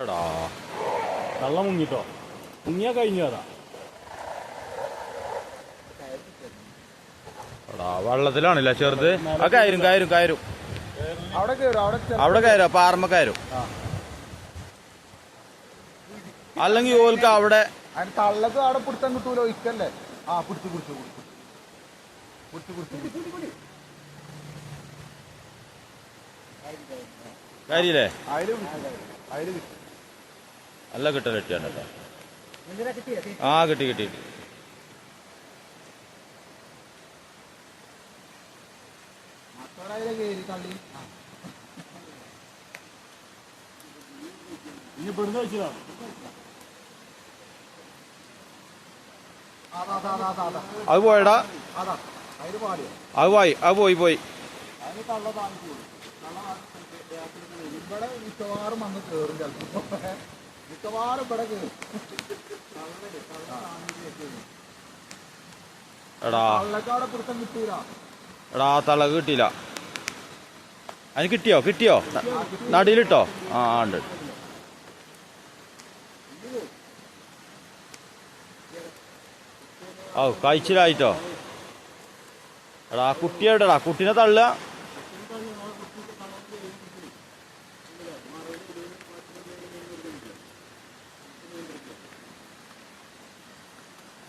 എടാ. വെള്ളം മുങ്ങിട്ടോ? മുങ്ങിയാ കഴിഞ്ഞു അതാ എടാ വെള്ളത്തിലാണല്ലേ ചെറുത്? ആ കയറും കയറും കയറും. അവിടെ കയറും അവിടെ കയറും പാറമ്മ കയറും. ആ. അല്ലെങ്കിൽ ഓൽക്ക് അവിടെ തള്ളക്ക് അവിടെ പിടുത്തം കിട്ടൂലോ ഇക്കല്ലേ ആ പിടിച്ചു പിടിച്ചു പിടിച്ചു. പിടിച്ചു പിടിച്ചു കാര്യല്ലേ അതിൽ അതിൽ പിടിച്ചു നല്ല കിട്ടാൻ കിട്ടിയാണ് കേട്ടോ. ആ കിട്ടി കിട്ടി അതാ പോയടാ. അതാ പോയി അത് പോയി പോയി. ഇവിടെ മിക്കവാറും വന്ന് കേറും ചിലപ്പോ. മിക്കവാറും എടാ. പിടുത്തം കിട്ടൂല. എടാ തളക് കിട്ടിയില്ല. അതിന് കിട്ടിയോ? കിട്ടിയോ? നടിയിലിട്ടോ? ആ ഉണ്ട്. ഓ കഴിച്ചിലായിട്ടോ? എടാ കുട്ടിയോടാ കുട്ടീനെ തള്ളുക.